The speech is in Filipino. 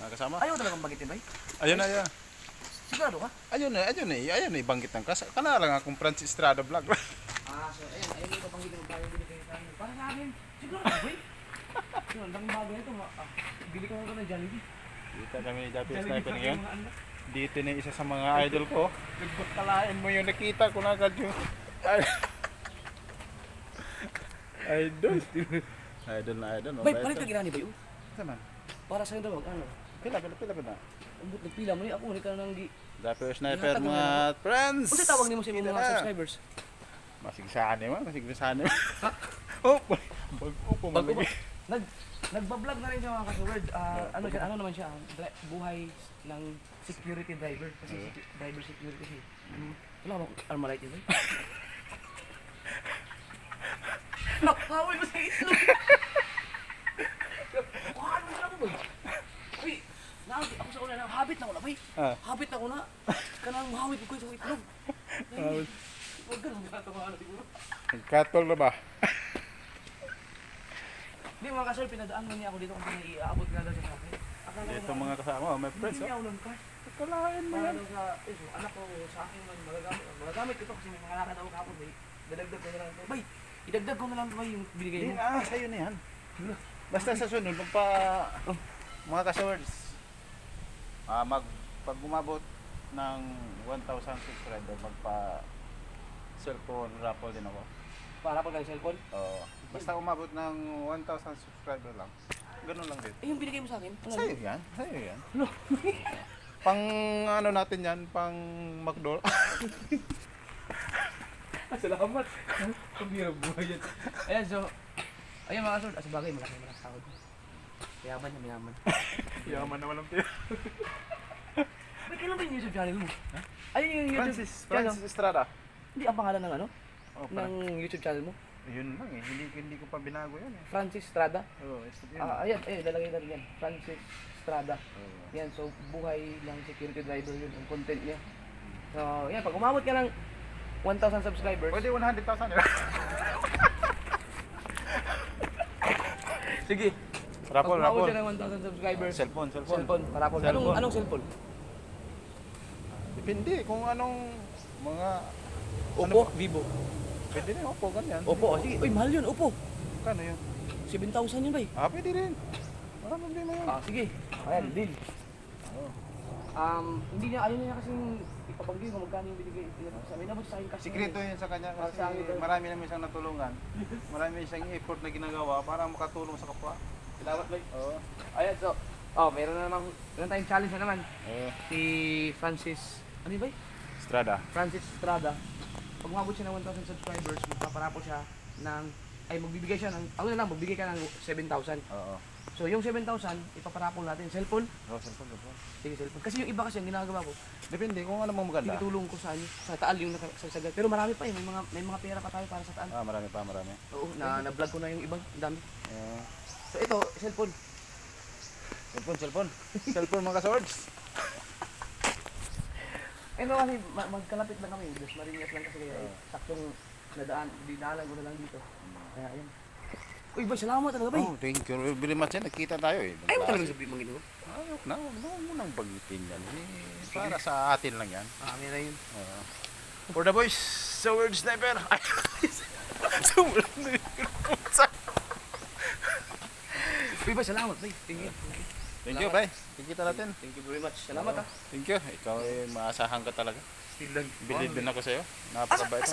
Mga kasama. ayaw talagang bagitin ba? Ayun na, ayun. Sigurado ka? Ayun na, ayun na, ayun na, banggit ng kas. Kana lang akong Francis Estrada vlog. Ah, so ayun, ayun yung kapanggitin mo tayo bili kayo sa amin. Para sa akin, sigurado ba? Yun, ang bagay nito, ma- ah, bili ko nga ng Jollibee. Dito kami ni Japi Sniper ngayon. anak. Dito na isa sa mga idol ko. Nagbot kalain mo yung nakita ko na agad yung... Idol. idol na idol. Bay, palit ka ginani ba yun? Sama. Para sa'yo daw, ano? Pila, pila, pila, pila. Ang but nagpila mo ni ako, ni ka nang gi... Japi Sniper mga friends. Kasi tawag ni mo sa mga subscribers. Masigsaan mo, masigsaan mo. Oh, bago Bago ba? malagi. Nag nagba-vlog na rin siya mga kasuword. Ah, ano siya, ano naman siya, ah, buhay ng security driver. Kasi Oo. secu- driver security siya. Mm. Wala bang Armalite yun, eh? Nakawin mo sa itlog! Kuhaan mo na ako, boy! Uy, na, habit na ako na, boy! Ah. Habit na ako na! Kanang mahawit ko sa itlog! Habit. Huwag ka nang ginatawa na siguro. Nagkatol na ba? Hindi mga kasol, pinadaan mo niya ako dito kung pinag-iabot nga daw sa akin. Ko Ito mga kasama, my friends. Hindi Oh. niya ulam ka. Kalain mo yan. sa, so, anak ko sa akin man, magagamit, magagamit ito kasi may mga lakad ako kapon, bay. Dadagdag ko na lang ito. Bay, idagdag ko na lang ito, bay, yung binigay Hindi mo. ah, sa'yo na yan. Basta sa sunod, magpa... Oh. Mga kaswords, ah, mag, pag umabot ng 1,000 subscriber, magpa cellphone raffle din ako. Para pag cellphone. Oo. basta umabot ng 1,000 subscriber lang. Ganun lang din. Eh, yung binigay mo sa akin. Ano? Sa'yo yan, sa'yo yan. Ano? Pang ano natin yan, pang McDo. Salamat. Ang hirap buhay yan. Ayan, so, ayan mga kasol, as bagay, malaki malaki sahod. Mayaman niya, mayaman. Yaman na walang pera. Bay, kailan ba yung YouTube channel mo? Ayun yung YouTube Francis, channel. Francis Estrada. Hindi ang pangalan ng ano? Oh, parang, Ng YouTube channel mo? yun lang eh, hindi, hindi ko pa binago yan eh. Francis Strada. Oo, oh, yun. Ah, ayan, eh, lalagay na rin yan. Francis Strada. Oo. Yan, so buhay ng security driver yun, ang content niya. So, yan, pag umabot ka ng 1,000 subscribers, Pwede 100,000 eh. sige, Rapol, pag umabot rapol. ka ng 1,000 subscribers, Cellphone, cellphone. cellphone, parapol. Anong, Cellphone. anong cellphone? Depende kung anong mga... Oppo, Vivo. Pwede rin, Oppo, ganyan. Oppo, oh, sige. Uy, mahal yun, Oppo. Kano yun? 7,000 yun ba eh? Ah, pwede rin. Walang problema yun. Ah, sige. Ayan, deal. Oo. Um, hindi niya, ayaw niya kasing ipapagay kung magkano yung binigay. Sa amin, nabot sa akin kasi. Sikreto yun sa kanya kasi Sa daw. marami naman siyang natulungan. Marami siyang effort na ginagawa para makatulong sa kapwa. Salamat, boy. Oo. Ayan, so, oh, meron na namang, meron tayong challenge na naman. Oo. Si Francis, ano yun ba eh? Strada. Francis Estrada, pag umabot siya ng 1,000 subscribers, magpaparapol siya ng, ay magbibigay siya ng, ano na lang, magbigay ka ng 7,000. Oo. So yung 7,000, ipaparapol natin, cellphone, Oo, cellphone, cellphone. sige cellphone. Kasi yung iba kasi ang ginagawa ko, Depende kung ano mong maganda. tinutulong ko sa, ano, sa taal yung nakasagsagan. Pero marami pa eh, may mga, may mga pera pa tayo para sa taal. Ah, marami pa, marami. Oo, na, na-vlog ko na yung ibang, ang dami. Oo. So ito, cellphone. Cellphone, cellphone. cellphone mga swords. Eh no, kasi ma- magkalapit lang kami, Diyos Marinas lang kasi kaya Oo. saktong nadaan, dinaanan ko na lang dito. Kaya ayun. Uy, boy, salamat talaga, boy. Oh, thank you very much. yan. Nakita tayo eh. Ayaw mo talaga sabihin mga ginoo. Ayok na, huwag na, huwag mo nang bagitin yan. Eh, para sa atin lang yan. Ah, meron yun. Oo. For the boys, sword sniper. Ay, na yung Uy, boy, salamat, boy. Thank you. Thank you, bye. Kikita natin. Thank you very much. Salamat, ah. Thank you. Ikaw ay maasahan ka talaga. Still lang. Believe din ako sa'yo. Napakabait.